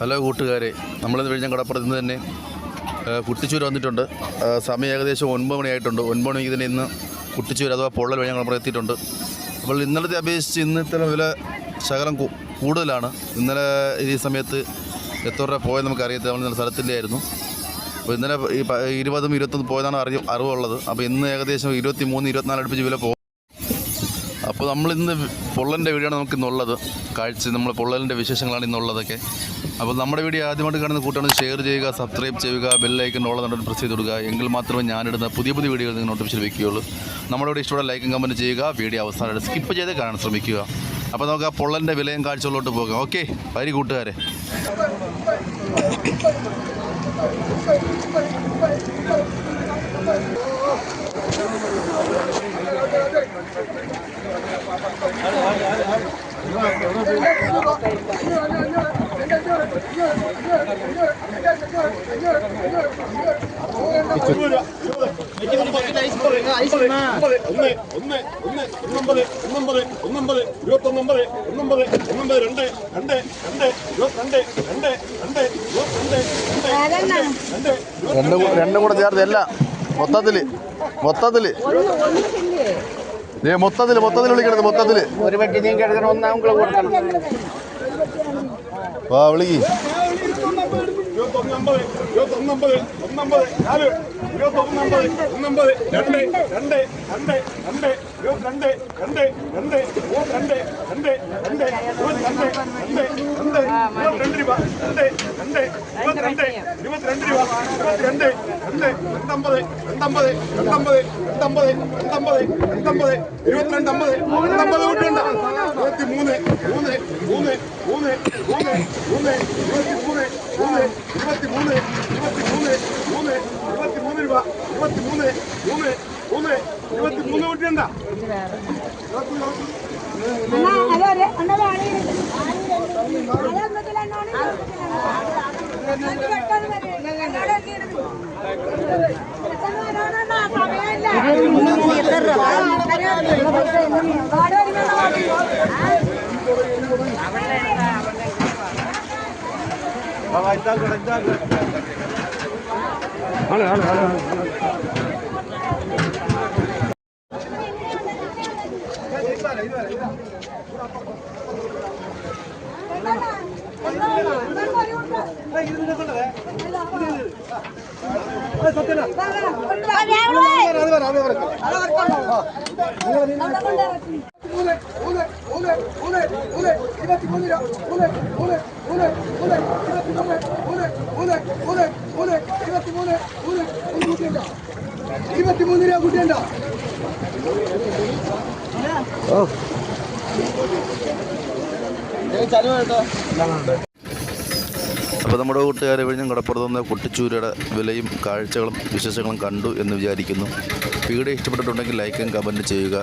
Hello കൂട്ടുകാരെ നമ്മളിന്ന് വിഴിഞ്ഞം കടപ്പുറത്ത് നിന്ന് തന്നെ കുട്ടിച്ചൂര് വന്നിട്ടുണ്ട്. സമയം ഏകദേശം ഒൻപത് മണിയായിട്ടുണ്ട്. ഒൻപത് മണിക്ക് തന്നെ ഇന്ന് കുട്ടിച്ചൂര് അഥവാ പൊള്ളൽ വിഴിഞ്ഞം കടപ്പുറം എത്തിയിട്ടുണ്ട്. അപ്പോൾ ഇന്നലത്തെ അപേക്ഷിച്ച് ഇന്നത്തെ വില ശകലം കൂടുതലാണ്. ഇന്നലെ ഈ സമയത്ത് എത്ര രൂപ പോയത് നമുക്ക് അറിയത്തില്ല. നമ്മൾ ഇന്നലെ സ്ഥലത്തില്ലായിരുന്നു. അപ്പോൾ ഇന്നലെ ഈ ഇരുപതും ഇരുപത്തൊന്ന് പോയതാണ് അറിയ അറിവുള്ളത്. അപ്പോൾ ഇന്ന് ഏകദേശം ഇരുപത്തി മൂന്ന് ഇരുപത്തിനാല് അടുപ്പിച്ച് വില പോകും അപ്പോൾ നമ്മളിന്ന് പൊള്ളലിന്റെ വീടാണ് ആണ് നമുക്ക് ഇന്നുള്ളത് കാഴ്ച നമ്മൾ പൊള്ളലിന്റെ വിശേഷങ്ങളാണ് ഇന്നുള്ളതൊക്കെ. അപ്പോൾ നമ്മുടെ വീഡിയോ ആദ്യമായിട്ട് കാണുന്ന കൂട്ടാണ് ഷെയർ ചെയ്യുക സബ്സ്ക്രൈബ് ചെയ്യുക ബെല്ലൈക്കൻ ഉള്ള നടൻ പ്രസ് ചെയ്ത് കൊടുക്കുക. എങ്കിൽ മാത്രമേ ഞാനിടുന്ന പുതിയ പുതിയ വീഡിയോകൾ നിങ്ങൾ നോട്ടിഫിക്കേഷൻ വയ്ക്കുകയുള്ളൂ നമ്മുടെ വീഡിയോ ഇഷ്ടമുള്ള ലൈക്കും കമന്റ് ചെയ്യുക. വീഡിയോ അവസാനമായിട്ട് സ്കിപ്പ് ചെയ്ത് കാണാൻ ശ്രമിക്കുക. അപ്പോൾ നമുക്ക് ആ പൊള്ളലിന്റെ വിലയും കാഴ്ചകളിലോട്ട് പോകാം. ഓക്കെ വരി കൂട്ടുകാരെ. രണ്ട് കൂടെ ചേർത്ത് എല്ലാം. മൊത്തത്തിൽ. മൊത്തത്തിൽ മൊത്തത്തിൽ മൊത്തത്തിൽ വിളിക്കണത് മൊത്തത്തിൽ ഒരു പെട്ടി നീ കിടക്കണം ഒന്നാം കൊടുക്കണം. വാ വിളിക്ക്. ഇരുപത്തൊന്നൊമ്പത് ഒന്നൊമ്പത് രണ്ട് രണ്ട് രണ്ട് രണ്ട് ഇരുപത്തിരണ്ട് രണ്ട് രണ്ട് ഇരുപത്തിരണ്ട് രണ്ട് രണ്ട് ഇരുപത്തിരണ്ട് രണ്ട് രണ്ട് ഇരുപത്തിരണ്ട് രൂപ രണ്ട് രണ്ട് ഇരുപത്തിരണ്ട് ഇരുപത്തിരണ്ട് രൂപ ഇരുപത്തിരണ്ട് രണ്ട് രണ്ടമ്പത് രണ്ടമ്പത് രണ്ടമ്പത് രണ്ടമ്പത് രണ്ടമ്പത് രണ്ടമ്പത് ഇരുപത്തിരണ്ട് അമ്പത് രണ്ടമ്പത് കൂട്ടുണ്ട് ഇരുപത്തി മൂന്ന് മൂന്ന് മൂന്ന് മൂന്ന് മൂന്ന് മൂന്ന് ഇരുപത്തി മൂന്ന് മൂന്ന് ഇരുപത്തി മൂന്ന് ഇരുപത്തി മൂന്ന് മൂന്ന് ഇരുപത്തി മൂന്ന് രൂപ ഇരുപത്തി മൂന്ന് മൂന്ന് മൂന്ന് ഇരുപത്തി മൂന്ന് കൂട്ടിയുണ്ട മൂന്ന് മൂന്ന് മൂന്ന് മൂന്ന് മൂന്ന് ഇരുപത്തി മൂന്ന് രൂപ മൂന്ന് മൂന്ന് മൂന്ന് മൂന്ന് ഇരുപത്തി മൂന്ന് മൂന്ന് മൂന്ന് മൂന്ന് മൂന്ന് ഇരുപത്തി മൂന്ന് മൂന്ന് മൂന്ന് കൂട്ടിയുണ്ടോ രൂപ കൂട്ടിയുണ്ടോ അപ്പോൾ നമ്മുടെ കൂട്ടുകാരെ വിഴിഞ്ഞം കടപ്പുറത്ത് നിന്ന് കുട്ടിച്ചൂരയുടെ വിലയും കാഴ്ചകളും വിശേഷങ്ങളും കണ്ടു എന്ന് വിചാരിക്കുന്നു. വീഡിയോ ഇഷ്ടപ്പെട്ടിട്ടുണ്ടെങ്കിൽ ലൈക്കും കമന്റ് ചെയ്യുക.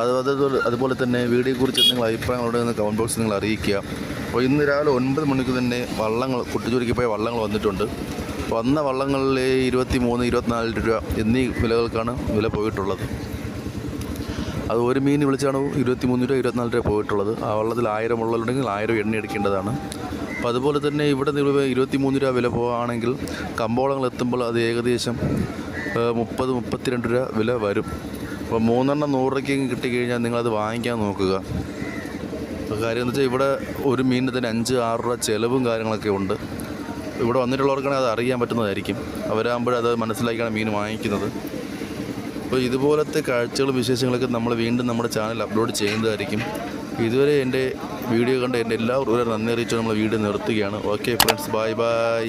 അതുപോലെ അത് അത് അതുപോലെ തന്നെ വീഡിയോയെക്കുറിച്ച് നിങ്ങൾ അഭിപ്രായങ്ങളുണ്ടെന്ന് കമന്റ് ബോക്സിൽ നിങ്ങൾ അറിയിക്കുക. അപ്പോൾ ഇന്ന് രാവിലെ ഒൻപത് മണിക്ക് തന്നെ വള്ളങ്ങൾ കുട്ടിച്ചൂരിക്ക് പോയ വള്ളങ്ങൾ വന്നിട്ടുണ്ട്. വന്ന വള്ളങ്ങളിൽ ഇരുപത്തി മൂന്ന് ഇരുപത്തിനാല് രൂപ എന്നീ വിലകൾക്കാണ് വില പോയിട്ടുള്ളത്. അത് ഒരു മീൻ വിളിച്ചാണ് ഇരുപത്തി മൂന്ന് രൂപ ഇരുപത്തിനാല് രൂപ പോയിട്ടുള്ളത്. ആ വള്ളത്തിൽ ആയിരം ഉള്ളതുണ്ടെങ്കിൽ ആയിരം എണ്ണ എടുക്കേണ്ടതാണ്. അപ്പോൾ അതുപോലെ തന്നെ ഇവിടെ നിന്ന് ഇരുപത്തി മൂന്ന് രൂപ വില പോവുകയാണെങ്കിൽ കമ്പോളങ്ങൾ എത്തുമ്പോൾ അത് ഏകദേശം മുപ്പത് മുപ്പത്തിരണ്ട് രൂപ വില വരും. അപ്പോൾ മൂന്നെണ്ണം നൂറ് രൂപയ്ക്ക് കിട്ടിക്കഴിഞ്ഞാൽ നിങ്ങളത് വാങ്ങിക്കാൻ നോക്കുക. കാര്യം എന്ന് വെച്ചാൽ ഇവിടെ ഒരു മീനിന് തന്നെ അഞ്ച് ആറ് രൂപ ചിലവും കാര്യങ്ങളൊക്കെ ഉണ്ട്. ഇവിടെ വന്നിട്ടുള്ളവർക്കാണെങ്കിൽ അത് അറിയാൻ പറ്റുന്നതായിരിക്കും. അവരാകുമ്പോഴത് മനസ്സിലാക്കിയാണ് മീൻ വാങ്ങിക്കുന്നത്. അപ്പോൾ ഇതുപോലത്തെ കാഴ്ചകളും വിശേഷങ്ങളൊക്കെ നമ്മൾ വീണ്ടും നമ്മുടെ ചാനൽ അപ്ലോഡ് ചെയ്യുന്നതായിരിക്കും. ഇതുവരെ എന്റെ വീഡിയോ കണ്ട എന്റെ എല്ലാവർക്കും നന്ദി അറിയിച്ചു നമ്മൾ വീഡിയോ നിർത്തുകയാണ്. Okay friends bye bye